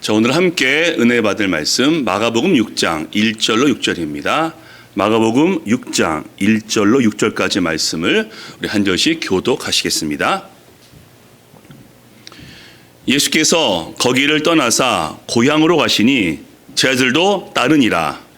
자, 오늘 함께 은혜 받을 말씀 마가복음 6장 1절로 6절입니다. 마가복음 6장 1절로 6절까지 말씀을 우리 한 절씩 교독하시겠습니다. 예수께서 거기를 떠나사 고향으로 가시니 제자들도 따르니라.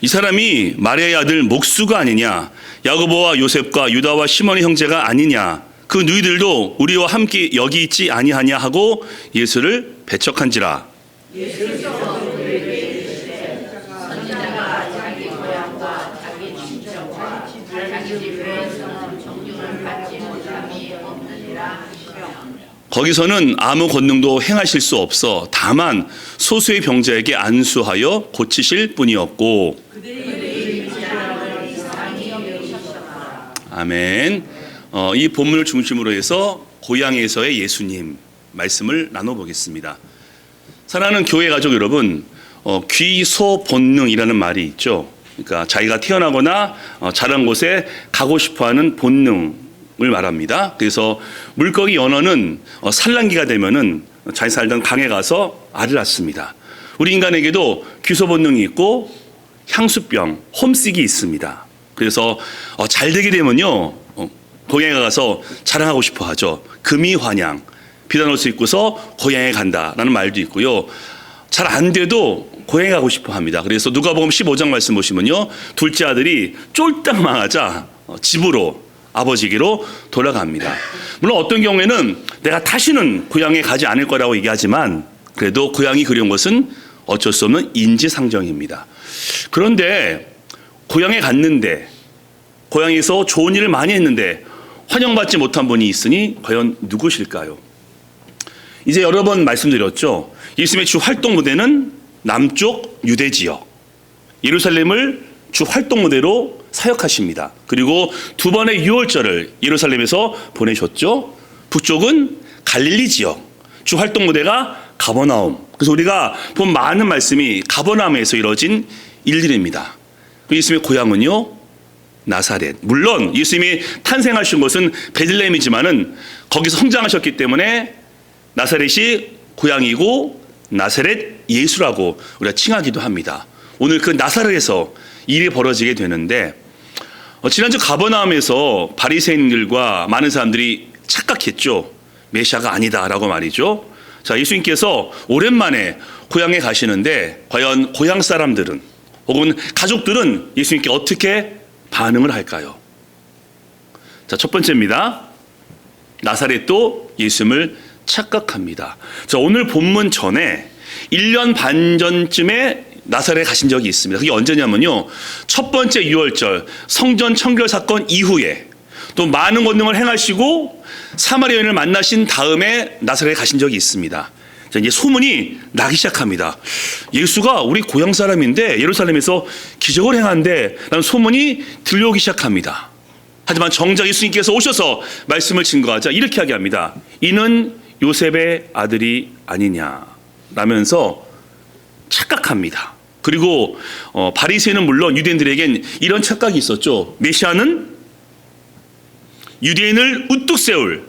이 사람이 마리아의 아들 목수가 아니냐 야고보와 요셉과 유다와 시몬의 형제가 아니냐 그 누이들도 우리와 함께 여기 있지 아니하냐 하고 예수를 배척한지라 거기서는 아무 권능도 행하실 수 없어 다만 소수의 병자에게 안수하여 고치실 뿐이었고 아멘. 어, 이 본문을 중심으로 해서 고향에서의 예수님 말씀을 나눠보겠습니다. 사랑하는 교회 가족 여러분, 어, 귀소 본능이라는 말이 있죠. 그러니까 자기가 태어나거나 어, 자란 곳에 가고 싶어하는 본능 을 말합니다. 그래서 물고기 연어는 어, 산란기가 되면은 자기 살던 강에 가서 알을 낳습니다. 우리 인간에게도 귀소 본능이 있고 향수병, 홈식이 있습니다. 그래서 어, 잘 되게 되면요 어, 고향에 가서 자랑하고 싶어 하죠. 금이 환양, 비단 옷을 입고서 고향에 간다라는 말도 있고요. 잘 안 돼도 고향에 가고 싶어 합니다. 그래서 누가복음 15장 말씀 보시면요, 둘째 아들이 쫄딱 망하자 어, 집으로 아버지에게로 돌아갑니다. 물론 어떤 경우에는 내가 다시는 고향에 가지 않을 거라고 얘기하지만 그래도 고향이 그리운 것은 어쩔 수 없는 인지상정입니다. 그런데 고향에 갔는데 고향에서 좋은 일을 많이 했는데 환영받지 못한 분이 있으니 과연 누구실까요? 이제 여러 번 말씀드렸죠. 예수님의 주 활동 무대는 남쪽 유대 지역 예루살렘을 주 활동 무대로 사역하십니다. 그리고 두 번의 유월절을 예루살렘에서 보내셨죠. 북쪽은 갈릴리 지역 주 활동 무대가 가버나움. 그래서 우리가 본 많은 말씀이 가버나움에서 이루어진 일들입니다. 그 예수님의 고향은요 나사렛. 물론 예수님이 탄생하신 곳은 베들레헴이지만은 거기서 성장하셨기 때문에 나사렛이 고향이고 나사렛 예수라고 우리가 칭하기도 합니다. 오늘 그 나사렛에서 일이 벌어지게 되는데 어, 지난주 가버나움에서 바리새인들과 많은 사람들이 착각했죠. 메시아가 아니다라고 말이죠. 자, 예수님께서 오랜만에 고향에 가시는데 과연 고향 사람들은 혹은 가족들은 예수님께 어떻게 반응을 할까요? 자, 첫 번째입니다. 나사렛도 예수님을 착각합니다. 자, 오늘 본문 전에 1년 반 전쯤에 나사렛에 가신 적이 있습니다. 그게 언제냐면요. 첫 번째 유월절 성전 청결 사건 이후에 또 많은 권능을 행하시고 사마리아인을 만나신 다음에 나사렛에 가신 적이 있습니다. 자, 이제 소문이 나기 시작합니다. 예수가 우리 고향 사람인데 예루살렘에서 기적을 행한데 라는 소문이 들려오기 시작합니다. 하지만 정작 예수님께서 오셔서 말씀을 증거하자 이렇게 하게 합니다. 이는 요셉의 아들이 아니냐 라면서 착각합니다. 그리고 어, 바리새인은 물론 유대인들에겐 이런 착각이 있었죠. 메시아는 유대인을 우뚝 세울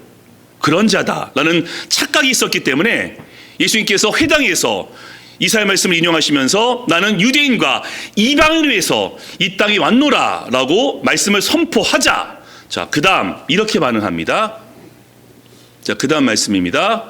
그런 자다라는 착각이 있었기 때문에 예수님께서 회당에서 이사의 말씀을 인용하시면서 나는 유대인과 이방인을 위해서 이 땅에 왔노라라고 말씀을 선포하자. 자, 그다음 이렇게 반응합니다. 자, 그다음 말씀입니다.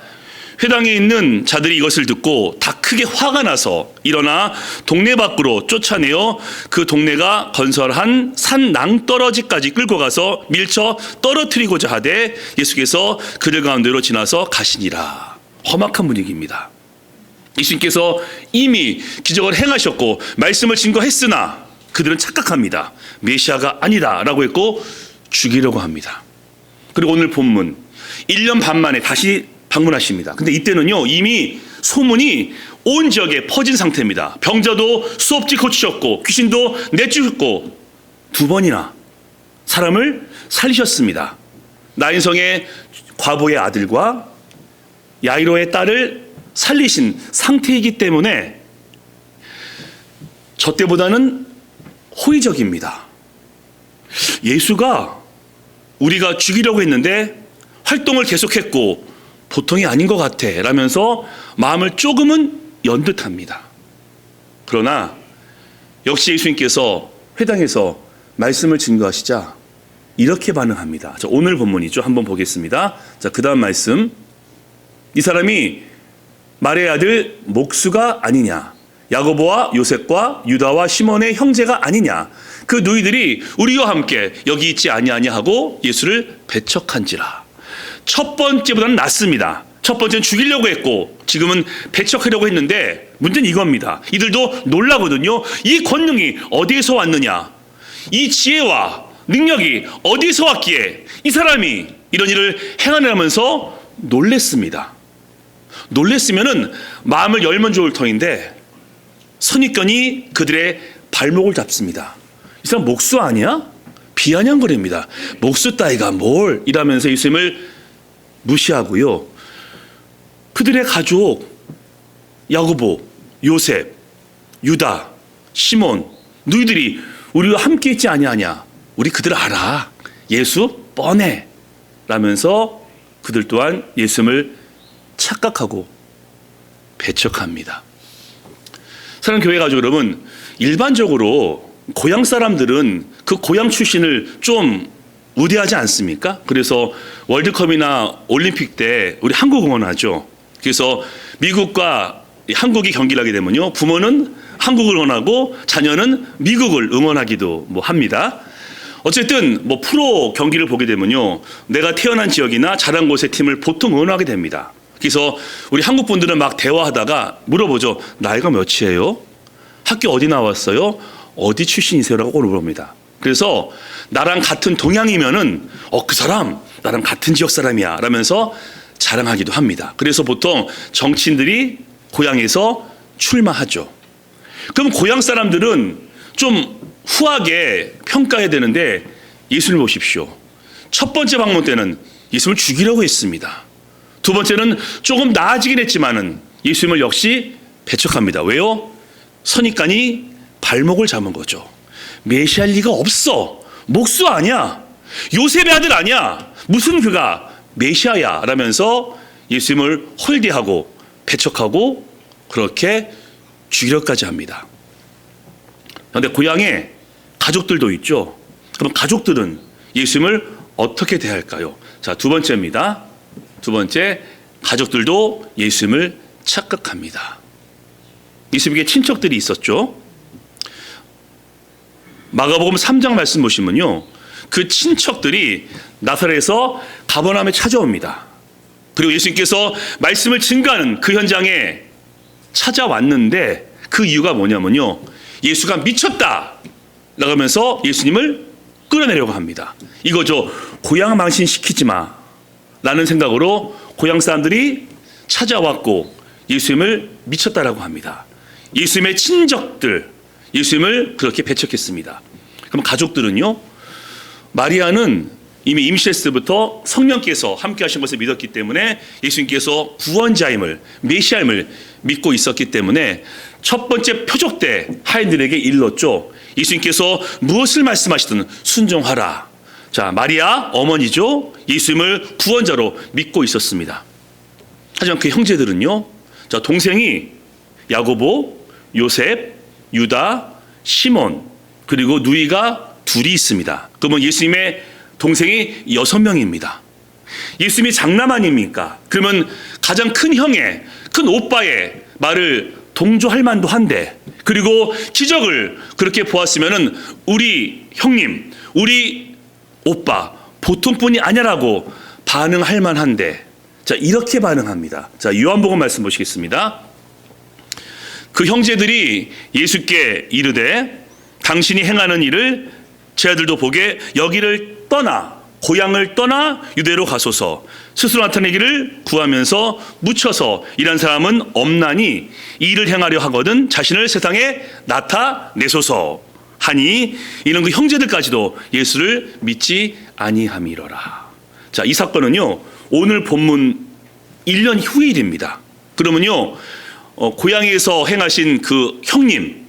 회당에 있는 자들이 이것을 듣고 다 크게 화가 나서 일어나 동네 밖으로 쫓아내어 그 동네가 건설한 산 낭떠러지까지 끌고 가서 밀쳐 떨어뜨리고자 하되 예수께서 그들 가운데로 지나서 가시니라. 험악한 분위기입니다. 예수님께서 이미 기적을 행하셨고 말씀을 증거했으나 그들은 착각합니다. 메시아가 아니다라고 했고 죽이려고 합니다. 그리고 오늘 본문 1년 반 만에 다시 방문하십니다. 근데 이때는요 이미 소문이 온 지역에 퍼진 상태입니다. 병자도 수없이 고치셨고 귀신도 내쫓았고 두 번이나 사람을 살리셨습니다. 나인성의 과부의 아들과 야이로의 딸을 살리신 상태이기 때문에 저 때보다는 호의적입니다. 예수가 우리가 죽이려고 했는데 활동을 계속했고 보통이 아닌 것 같아 라면서 마음을 조금은 연듯합니다. 그러나 역시 예수님께서 회당에서 말씀을 증거하시자 이렇게 반응합니다. 자, 오늘 본문이죠. 한번 보겠습니다. 자, 그 다음 말씀. 이 사람이 말의 아들 목수가 아니냐. 야고보와 요셉과 유다와 시몬의 형제가 아니냐. 그 누이들이 우리와 함께 여기 있지 아니하냐 하고 예수를 배척한지라. 첫 번째보다는 낫습니다. 첫 번째는 죽이려고 했고 지금은 배척하려고 했는데 문제는 이겁니다. 이들도 놀라거든요. 이 권능이 어디에서 왔느냐? 이 지혜와 능력이 어디서 왔기에 이 사람이 이런 일을 행하냐면서 놀랬습니다. 놀랬으면은 마음을 열면 좋을 터인데 선입견이 그들의 발목을 잡습니다. 이 사람 목수 아니야? 비아냥거립니다. 목수 따위가 뭘 이라면서 예수님을 무시하고요. 그들의 가족 야고보, 요셉, 유다, 시몬 너희들이 우리와 함께 있지 아니하냐? 우리 그들 알아. 예수 뻔해. 라면서 그들 또한 예수님을 착각하고 배척합니다. 사랑 교회 가족 여러분, 일반적으로 고향 사람들은 그 고향 출신을 좀 우대하지 않습니까? 그래서 월드컵이나 올림픽 때 우리 한국 응원하죠. 그래서 미국과 한국이 경기를 하게 되면요. 부모는 한국을 응원하고 자녀는 미국을 응원하기도 뭐 합니다. 어쨌든 뭐 프로 경기를 보게 되면요. 내가 태어난 지역이나 자란 곳의 팀을 보통 응원하게 됩니다. 그래서 우리 한국 분들은 막 대화하다가 물어보죠. 나이가 몇이에요? 학교 어디 나왔어요? 어디 출신이세요라고 물어봅니다. 그래서 나랑 같은 동양이면은 어 그 사람 나랑 같은 지역 사람이야 라면서 자랑하기도 합니다. 그래서 보통 정치인들이 고향에서 출마하죠. 그럼 고향 사람들은 좀 후하게 평가해야 되는데 예수를 보십시오. 첫 번째 방문 때는 예수를 죽이려고 했습니다. 두 번째는 조금 나아지긴 했지만은 예수님을 역시 배척합니다. 왜요? 선입관이 발목을 잡은 거죠. 메시할 리가 없어. 목수 아니야. 요셉의 아들 아니야. 무슨 그가 메시아야 라면서 예수님을 홀대하고 배척하고 그렇게 죽이려까지 합니다. 그런데 고향에 가족들도 있죠. 그럼 가족들은 예수님을 어떻게 대할까요? 자, 두 번째입니다. 두 번째, 가족들도 예수님을 착각합니다. 예수님에게 친척들이 있었죠. 마가복음 3장 말씀 보시면요. 그 친척들이 나사렛에서 가버나움에 찾아옵니다. 그리고 예수님께서 말씀을 증가하는 그 현장에 찾아왔는데 그 이유가 뭐냐면요. 예수가 미쳤다. 나가면서 예수님을 끌어내려고 합니다. 이거죠. 고향 망신시키지 마. 라는 생각으로 고향 사람들이 찾아왔고 예수님을 미쳤다라고 합니다. 예수님의 친척들, 예수님을 그렇게 배척했습니다. 그럼 가족들은요? 마리아는 이미 임신했을 때부터 성령께서 함께 하신 것을 믿었기 때문에 예수님께서 구원자임을, 메시아임을 믿고 있었기 때문에 첫 번째 표적 때 하인들에게 일렀죠. 예수님께서 무엇을 말씀하시든 순종하라. 자, 마리아 어머니죠. 예수님을 구원자로 믿고 있었습니다. 하지만 그 형제들은요. 자, 동생이 야고보, 요셉, 유다, 시몬 그리고 누이가 둘이 있습니다. 그러면 예수님의 동생이 여섯 명입니다. 예수님이 장남 아닙니까? 그러면 가장 큰 형의 큰 오빠의 말을 동조할 만도 한데 그리고 기적을 그렇게 보았으면은 우리 형님, 우리 오빠 보통뿐이 아니라고 반응할 만한데 자 이렇게 반응합니다. 자 요한복음 말씀 보시겠습니다. 그 형제들이 예수께 이르되 당신이 행하는 일을 제 아들도 보게 여기를 떠나 고향을 떠나 유대로 가소서 스스로 나타내기를 구하면서 묻혀서 이런 사람은 없나니 이 일을 행하려 하거든 자신을 세상에 나타내소서 하니 이런 그 형제들까지도 예수를 믿지 아니함이로라. 자, 이 사건은요. 오늘 본문 1년 후의 일입니다. 그러면요, 어, 고향에서 행하신 그 형님,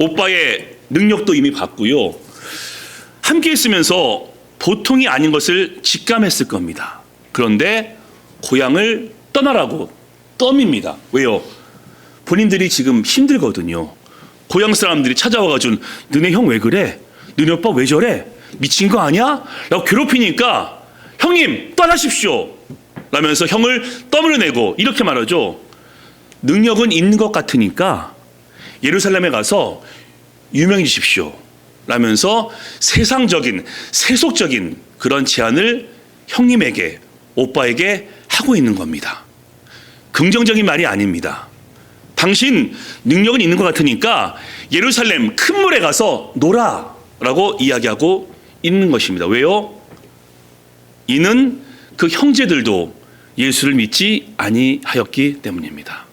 오빠의 능력도 이미 봤고요. 함께 있으면서 보통이 아닌 것을 직감했을 겁니다. 그런데 고향을 떠나라고 껌입니다. 왜요? 본인들이 지금 힘들거든요. 고향 사람들이 찾아와가지고 너네 형 왜 그래? 너네 오빠 왜 저래? 미친 거 아니야? 라고 괴롭히니까 형님 떠나십시오. 라면서 형을 떠밀어내고 이렇게 말하죠. 능력은 있는 것 같으니까 예루살렘에 가서 유명해지십시오. 라면서 세상적인 세속적인 그런 제안을 형님에게 오빠에게 하고 있는 겁니다. 긍정적인 말이 아닙니다. 당신 능력은 있는 것 같으니까 예루살렘 큰 물에 가서 놀아 라고 이야기하고 있는 것입니다. 왜요? 이는 그 형제들도 예수를 믿지 아니하였기 때문입니다.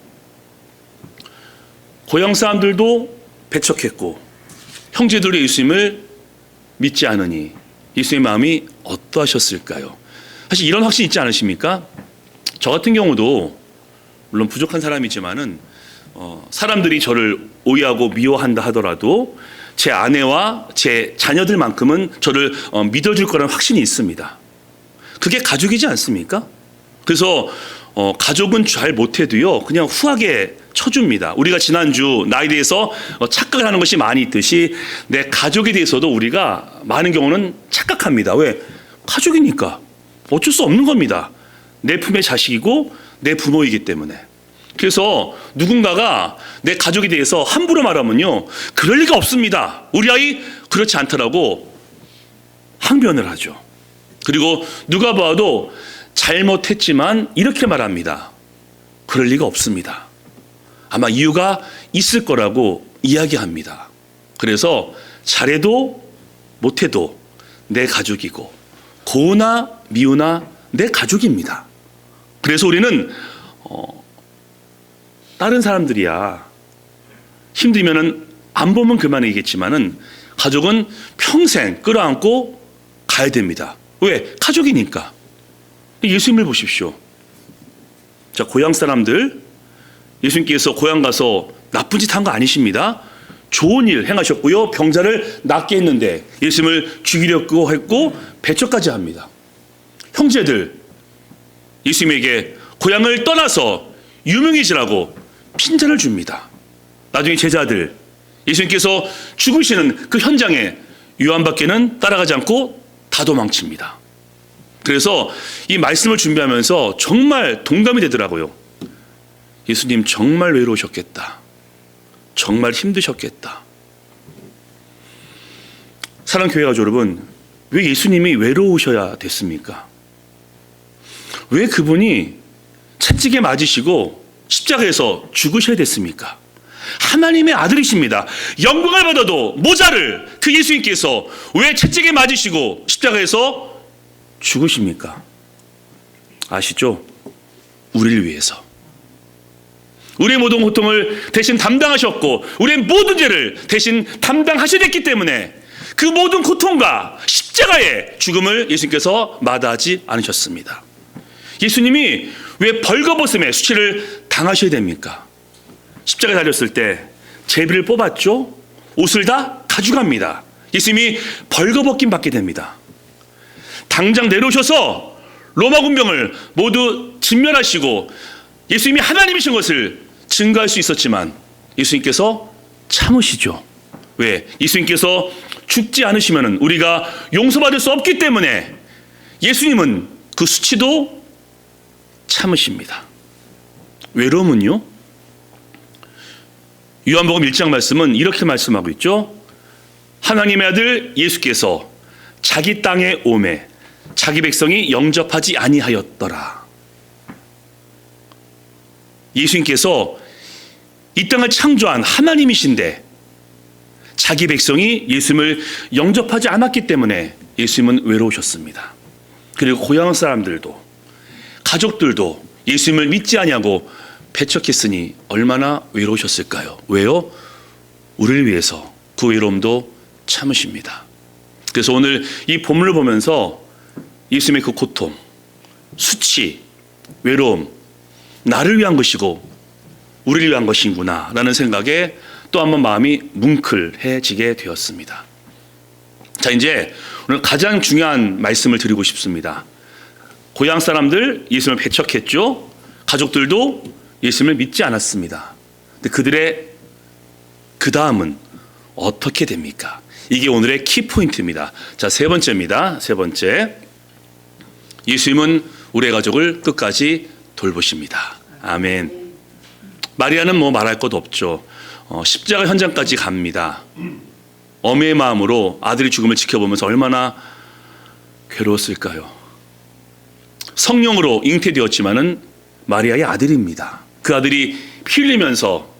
고향 사람들도 배척했고 형제들의 예수님을 믿지 않으니 예수의 마음이 어떠하셨을까요? 사실 이런 확신 있지 않으십니까? 저 같은 경우도 물론 부족한 사람이지만은 어, 사람들이 저를 오해하고 미워한다 하더라도 제 아내와 제 자녀들만큼은 저를 어, 믿어줄 거라는 확신이 있습니다. 그게 가족이지 않습니까? 그래서 어, 가족은 잘 못해도요 그냥 후하게 쳐줍니다. 우리가 지난주 나에 대해서 어, 착각을 하는 것이 많이 있듯이 내 가족에 대해서도 우리가 많은 경우는 착각합니다. 왜? 가족이니까 어쩔 수 없는 겁니다. 내 품의 자식이고 내 부모이기 때문에. 그래서 누군가가 내 가족에 대해서 함부로 말하면요. 그럴 리가 없습니다. 우리 아이 그렇지 않더라고 항변을 하죠. 그리고 누가 봐도 잘못했지만 이렇게 말합니다. 그럴 리가 없습니다. 아마 이유가 있을 거라고 이야기합니다. 그래서 잘해도 못해도 내 가족이고 고우나 미우나 내 가족입니다. 그래서 우리는 어, 다른 사람들이야 힘들면은 안 보면 그만이겠지만은 가족은 평생 끌어안고 가야 됩니다. 왜? 가족이니까. 예수님을 보십시오. 자, 고향 사람들 예수님께서 고향 가서 나쁜 짓 한 거 아니십니다. 좋은 일 행하셨고요. 병자를 낫게 했는데 예수님을 죽이려고 했고 배척까지 합니다. 형제들 예수님에게 고향을 떠나서 유명해지라고 핀잔을 줍니다. 나중에 제자들 예수님께서 죽으시는 그 현장에 요한밖에는 따라가지 않고 다 도망칩니다. 그래서 이 말씀을 준비하면서 정말 동감이 되더라고요. 예수님 정말 외로우셨겠다. 정말 힘드셨겠다. 사랑 교회 가족 여러분, 왜 예수님이 외로우셔야 됐습니까? 왜 그분이 채찍에 맞으시고 십자가에서 죽으셔야 됐습니까? 하나님의 아들이십니다. 영광을 받아도 모자를 그 예수님께서 왜 채찍에 맞으시고 십자가에서 죽으십니까? 아시죠? 우리를 위해서. 우리의 모든 고통을 대신 담당하셨고 우리의 모든 죄를 대신 담당하셔야 됐기 때문에 그 모든 고통과 십자가의 죽음을 예수님께서 마다하지 않으셨습니다. 예수님이 왜 벌거벗음의 수치를 당하셔야 됩니까? 십자가에 달렸을 때 제비를 뽑았죠. 옷을 다 가져갑니다. 예수님이 벌거벗긴 받게 됩니다. 당장 내려오셔서 로마 군병을 모두 진멸하시고 예수님이 하나님이신 것을 증거할 수 있었지만 예수님께서 참으시죠. 왜? 예수님께서 죽지 않으시면 우리가 용서받을 수 없기 때문에 예수님은 그 수치도 참으십니다. 외로움은요? 요한복음 1장 말씀은 이렇게 말씀하고 있죠. 하나님의 아들 예수께서 자기 땅에 오매 자기 백성이 영접하지 아니하였더라. 예수님께서 이 땅을 창조한 하나님이신데 자기 백성이 예수님을 영접하지 않았기 때문에 예수님은 외로우셨습니다. 그리고 고향 사람들도 가족들도 예수님을 믿지 아니하고 배척했으니 얼마나 외로우셨을까요? 왜요? 우리를 위해서 그 외로움도 참으십니다. 그래서 오늘 이 본문을 보면서 예수님의 그 고통, 수치, 외로움 나를 위한 것이고 우리를 위한 것이구나 라는 생각에 또 한 번 마음이 뭉클해지게 되었습니다. 자, 이제 오늘 가장 중요한 말씀을 드리고 싶습니다. 고향 사람들 예수님을 배척했죠. 가족들도 예수님을 믿지 않았습니다. 근데 그들의 그 다음은 어떻게 됩니까? 이게 오늘의 키포인트입니다. 자, 세 번째입니다. 세 번째. 예수님은 우리의 가족을 끝까지 돌보십니다. 아멘. 마리아는 뭐 말할 것 없죠. 어, 십자가 현장까지 갑니다. 어미의 마음으로 아들의 죽음을 지켜보면서 얼마나 괴로웠을까요? 성령으로 잉태되었지만은 마리아의 아들입니다. 그 아들이 피 흘리면서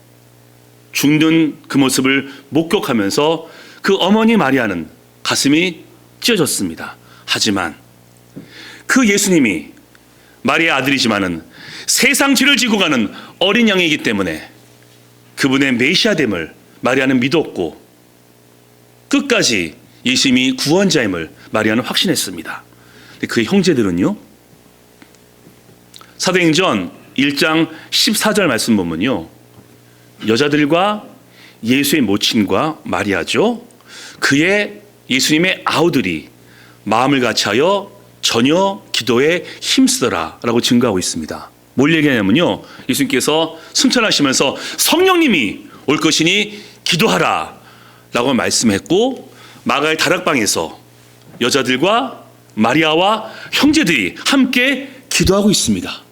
죽는 그 모습을 목격하면서 그 어머니 마리아는 가슴이 찢어졌습니다. 하지만 그 예수님이 마리아 아들이지만은 세상 죄를 지고 가는 어린 양이기 때문에 그분의 메시아됨을 마리아는 믿었고 끝까지 예수님이 구원자임을 마리아는 확신했습니다. 그의 형제들은요. 사도행전 1장 14절 말씀 보면요. 여자들과 예수의 모친과 마리아죠. 그의 예수님의 아우들이 마음을 같이하여 전혀 기도에 힘쓰더라라고 증거하고 있습니다. 뭘 얘기하냐면요. 예수님께서 승천하시면서 성령님이 올 것이니 기도하라 라고 말씀했고 마가의 다락방에서 여자들과 마리아와 형제들이 함께 기도하고 있습니다.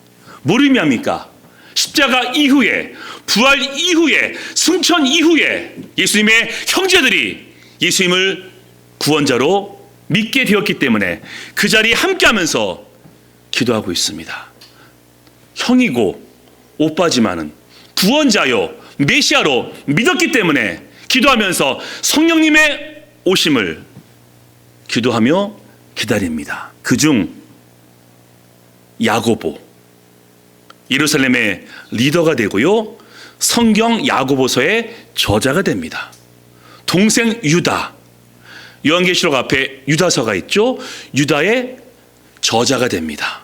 뭘 의미합니까? 십자가 이후에 부활 이후에 승천 이후에 예수님의 형제들이 예수님을 구원자로 믿게 되었기 때문에 그 자리에 함께 하면서 기도하고 있습니다. 형이고 오빠지만은 구원자요 메시아로 믿었기 때문에 기도하면서 성령님의 오심을 기도하며 기다립니다. 그중 야고보 예루살렘의 리더가 되고요. 성경 야고보서의 저자가 됩니다. 동생 유다 요한계시록 앞에 유다서가 있죠. 유다의 저자가 됩니다.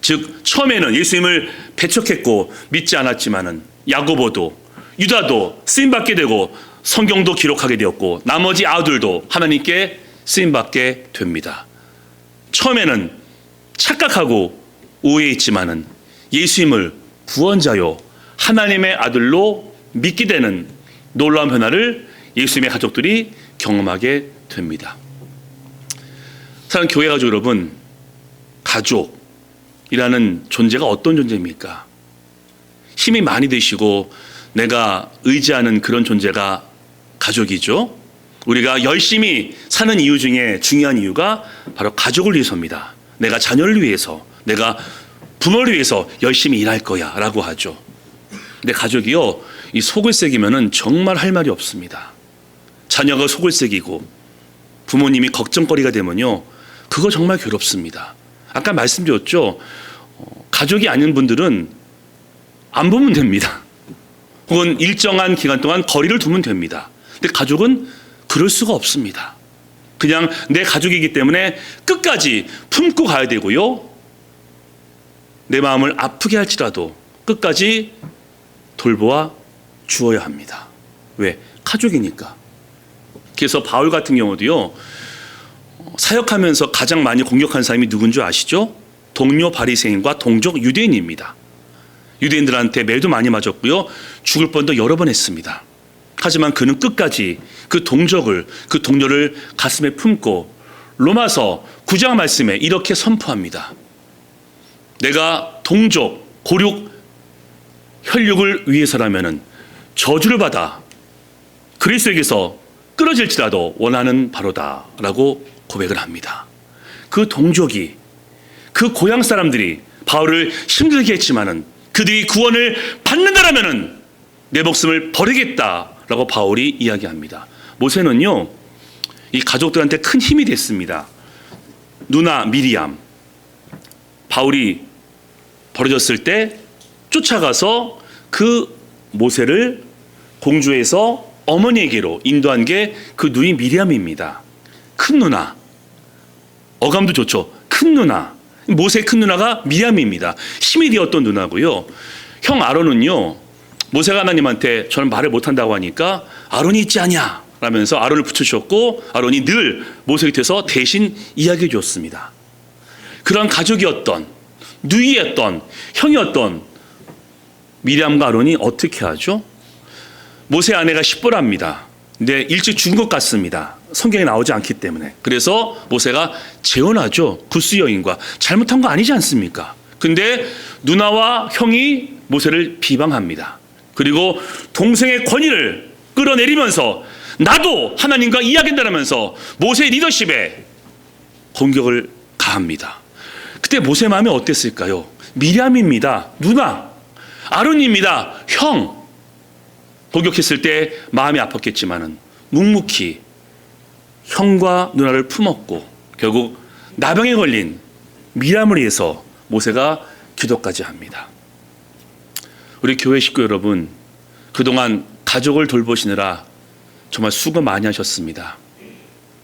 즉 처음에는 예수님을 배척했고 믿지 않았지만은 야고보도 유다도 쓰임 받게 되고 성경도 기록하게 되었고 나머지 아들도 하나님께 쓰임 받게 됩니다. 처음에는 착각하고 오해했지만은 예수님을 구원자요 하나님의 아들로 믿게 되는 놀라운 변화를 예수님의 가족들이 경험하게 됩니다. 사랑 교회 가족 여러분, 가족이라는 존재가 어떤 존재입니까? 힘이 많이 되시고 내가 의지하는 그런 존재가 가족이죠. 우리가 열심히 사는 이유 중에 중요한 이유가 바로 가족을 위해서입니다. 내가 자녀를 위해서, 내가 부모를 위해서 열심히 일할 거야 라고 하죠. 근데 가족이요, 이 속을 새기면은 정말 할 말이 없습니다. 자녀가 속을 새기고 부모님이 걱정거리가 되면요, 그거 정말 괴롭습니다. 아까 말씀드렸죠. 어, 가족이 아닌 분들은 안 보면 됩니다. 혹은 일정한 기간 동안 거리를 두면 됩니다. 근데 가족은 그럴 수가 없습니다. 그냥 내 가족이기 때문에 끝까지 품고 가야 되고요. 내 마음을 아프게 할지라도 끝까지 돌보아 주어야 합니다. 왜? 가족이니까. 그래서 바울 같은 경우도요. 사역하면서 가장 많이 공격한 사람이 누군 줄 아시죠? 동료 바리새인과 동족 유대인입니다. 유대인들한테 매도 많이 맞았고요. 죽을 뻔도 여러 번 했습니다. 하지만 그는 끝까지 그 동족을 그 동료를 가슴에 품고 로마서 9장 말씀에 이렇게 선포합니다. 내가 동족 고륙 혈육을 위해서라면은 저주를 받아 그리스도에게서 끊어질지라도 원하는 바로다라고 고백을 합니다. 그 동족이 그 고향 사람들이 바울을 힘들게 했지만은 그들이 구원을 받는다라면은 내 목숨을 버리겠다라고 바울이 이야기합니다. 모세는요 이 가족들한테 큰 힘이 됐습니다. 누나 미리암 바울이 벌어졌을 때 쫓아가서 그 모세를 공주에서 어머니에게로 인도한 게 그 누이 미리암입니다. 큰 누나. 어감도 좋죠. 큰 누나. 모세 큰 누나가 미리암입니다. 힘이 되었던 누나고요. 형 아론은요 모세가 하나님한테 저는 말을 못한다고 하니까 아론이 있지 않냐 라면서 아론을 붙여주셨고 아론이 늘 모세 곁에서 대신 이야기해 주었습니다. 그런 가족이었던 누이였던 형이었던 미리암과 아론이 어떻게 하죠? 모세 아내가 십보랍니다. 근데 일찍 죽은 것 같습니다. 성경에 나오지 않기 때문에. 그래서 모세가 재혼하죠. 구스 여인과 잘못한 거 아니지 않습니까? 근데 누나와 형이 모세를 비방합니다. 그리고 동생의 권위를 끌어내리면서 나도 하나님과 이야기한다면서 모세의 리더십에 공격을 가합니다. 그때 모세 마음이 어땠을까요? 미리암입니다. 누나. 아론입니다. 형. 공격했을 때 마음이 아팠겠지만은 묵묵히 형과 누나를 품었고 결국 나병에 걸린 미람을 위해서 모세가 기도까지 합니다. 우리 교회 식구 여러분 그동안 가족을 돌보시느라 정말 수고 많이 하셨습니다.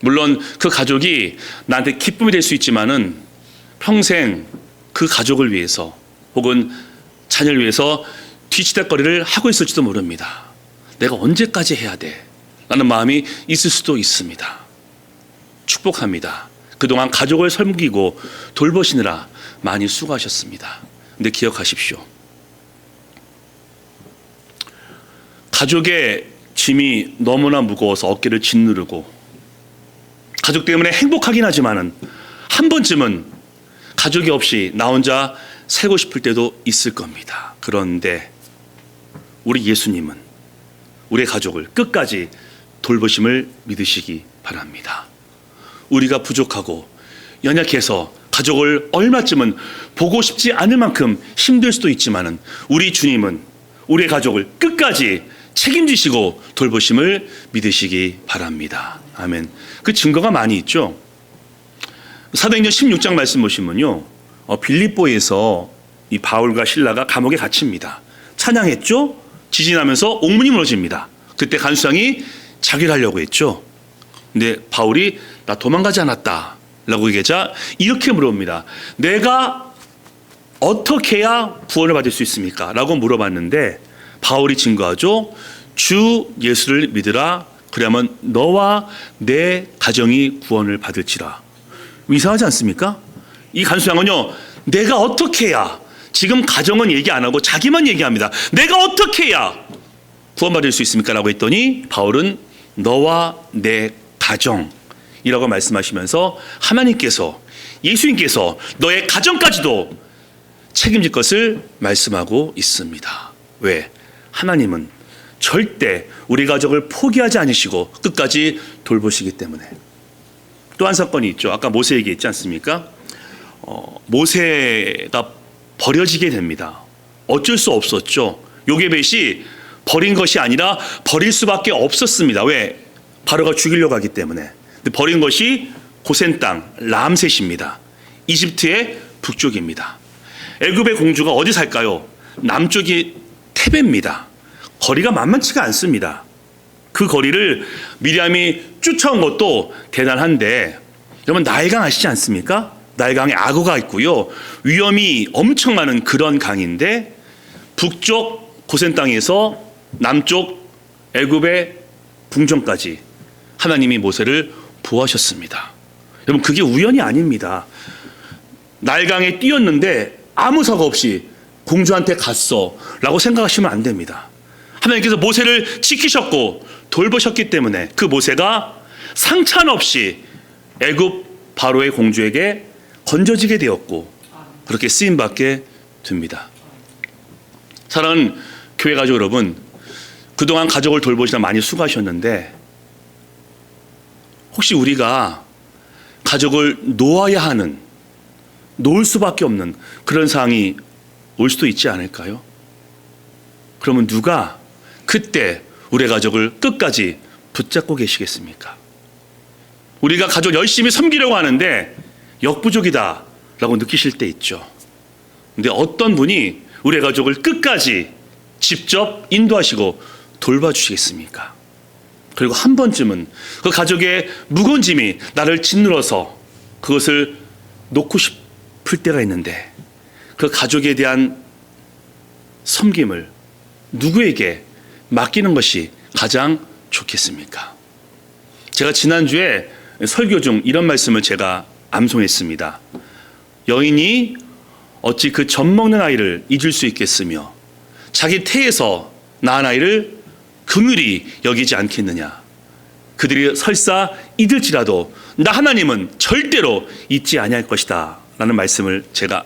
물론 그 가족이 나한테 기쁨이 될 수 있지만은 평생 그 가족을 위해서 혹은 자녀를 위해서 뒤치다거리를 하고 있을지도 모릅니다. 내가 언제까지 해야 돼? 라는 마음이 있을 수도 있습니다. 축복합니다. 그동안 가족을 섬기고 돌보시느라 많이 수고하셨습니다. 근데 기억하십시오. 가족의 짐이 너무나 무거워서 어깨를 짓누르고 가족 때문에 행복하긴 하지만은 한 번쯤은 가족이 없이 나 혼자 살고 싶을 때도 있을 겁니다. 그런데 우리 예수님은 우리의 가족을 끝까지 돌보심을 믿으시기 바랍니다. 우리가 부족하고 연약해서 가족을 얼마쯤은 보고 싶지 않을 만큼 힘들 수도 있지만은 우리 주님은 우리의 가족을 끝까지 책임지시고 돌보심을 믿으시기 바랍니다. 아멘. 그 증거가 많이 있죠. 사도행전 16장 말씀 보시면요. 어, 빌립보에서 이 바울과 신라가 감옥에 갇힙니다. 찬양했죠? 지진하면서 옥문이 무너집니다. 그때 간수장이 자기를 하려고 했죠. 근데 바울이 나 도망가지 않았다. 라고 얘기하자 이렇게 물어봅니다. 내가 어떻게 해야 구원을 받을 수 있습니까? 라고 물어봤는데 바울이 증거하죠. 주 예수를 믿으라. 그러면 너와 내 가정이 구원을 받을지라. 이상하지 않습니까? 이 간수장은요, 내가 어떻게 해야 지금 가정은 얘기 안 하고 자기만 얘기합니다. 내가 어떻게 해야 구원받을 수 있습니까? 라고 했더니 바울은 너와 내 가정이라고 말씀하시면서 하나님께서 예수님께서 너의 가정까지도 책임질 것을 말씀하고 있습니다. 왜? 하나님은 절대 우리 가족을 포기하지 않으시고 끝까지 돌보시기 때문에. 또 한 사건이 있죠. 아까 모세 얘기했지 않습니까? 어, 모세가 버려지게 됩니다. 어쩔 수 없었죠. 요게벳이 버린 것이 아니라 버릴 수밖에 없었습니다. 왜? 바로가 죽이려고 하기 때문에. 버린 것이 고센 땅 람셋입니다. 이집트의 북쪽입니다. 애굽의 공주가 어디 살까요? 남쪽이 테베입니다. 거리가 만만치가 않습니다. 그 거리를 미리암이 쫓아온 것도 대단한데 여러분 나일강 아시지 않습니까? 나일강에 악어가 있고요. 위험이 엄청 많은 그런 강인데 북쪽 고센 땅에서 남쪽 애굽의 궁전까지 하나님이 모세를 보호하셨습니다. 여러분 그게 우연이 아닙니다. 날강에 뛰었는데 아무 사고 없이 공주한테 갔어라고 생각하시면 안 됩니다. 하나님께서 모세를 지키셨고 돌보셨기 때문에 그 모세가 상찬 없이 애굽 바로의 공주에게 건져지게 되었고 그렇게 쓰임 받게 됩니다. 사랑하는 교회 가족 여러분, 그동안 가족을 돌보시다 많이 수고하셨는데 혹시 우리가 가족을 놓아야 하는 놓을 수밖에 없는 그런 상황이 올 수도 있지 않을까요? 그러면 누가 그때 우리 가족을 끝까지 붙잡고 계시겠습니까? 우리가 가족 열심히 섬기려고 하는데 역부족이다라고 느끼실 때 있죠. 근데 어떤 분이 우리 가족을 끝까지 직접 인도하시고 돌봐주시겠습니까? 그리고 한 번쯤은 그 가족의 무거운 짐이 나를 짓눌러서 그것을 놓고 싶을 때가 있는데 그 가족에 대한 섬김을 누구에게 맡기는 것이 가장 좋겠습니까? 제가 지난주에 설교 중 이런 말씀을 제가 암송했습니다. 여인이 어찌 그 젖 먹는 아이를 잊을 수 있겠으며 자기 태에서 낳은 아이를 긍휼히 여기지 않겠느냐. 그들이 설사 잊을지라도 나 하나님은 절대로 잊지 아니할 것이다. 라는 말씀을 제가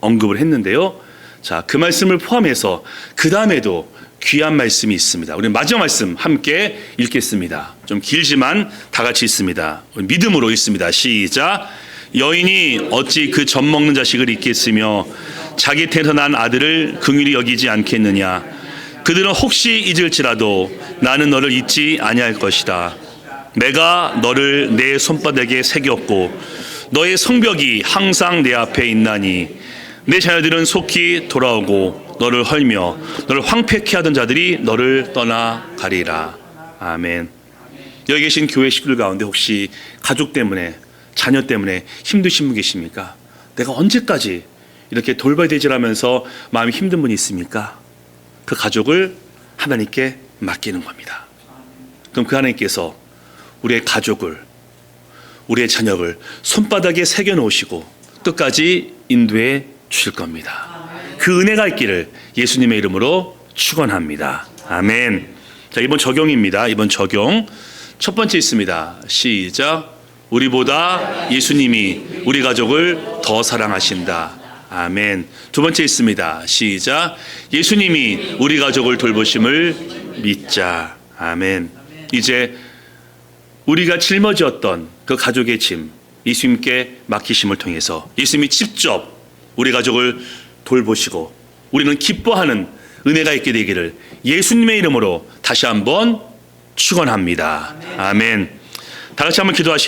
언급을 했는데요. 자, 그 말씀을 포함해서 그 다음에도 귀한 말씀이 있습니다. 우리 마지막 말씀 함께 읽겠습니다. 좀 길지만 다 같이 있습니다. 믿음으로 읽습니다. 시작. 여인이 어찌 그 젖 먹는 자식을 잊겠으며 자기 태서 난 아들을 긍휼히 여기지 않겠느냐. 그들은 혹시 잊을지라도 나는 너를 잊지 아니할 것이다. 내가 너를 내 손바닥에 새겼고 너의 성벽이 항상 내 앞에 있나니 내 자녀들은 속히 돌아오고 너를 헐며 너를 황폐케 하던 자들이 너를 떠나 가리라. 아멘. 여기 계신 교회 식구들 가운데 혹시 가족 때문에 자녀 때문에 힘드신 분 계십니까? 내가 언제까지 이렇게 되지라면서 마음이 힘든 분이 있습니까? 그 가족을 하나님께 맡기는 겁니다. 그럼 그 하나님께서 우리의 가족을 우리의 자녀를 손바닥에 새겨 놓으시고 끝까지 인도해 주실 겁니다. 그 은혜가 있기를 예수님의 이름으로 축원합니다. 아멘. 자, 이번 적용입니다. 이번 적용. 첫 번째 있습니다. 시작. 우리보다 예수님이 우리 가족을 더 사랑하신다. 아멘. 두 번째 있습니다. 시작. 예수님이 우리 가족을 돌보심을 믿자. 아멘. 이제 우리가 짊어졌던 그 가족의 짐 예수님께 맡기심을 통해서 예수님이 직접 우리 가족을 돌보시고 우리는 기뻐하는 은혜가 있게 되기를 예수님의 이름으로 다시 한번 축원합니다. 아멘. 다 같이 한번 기도하시.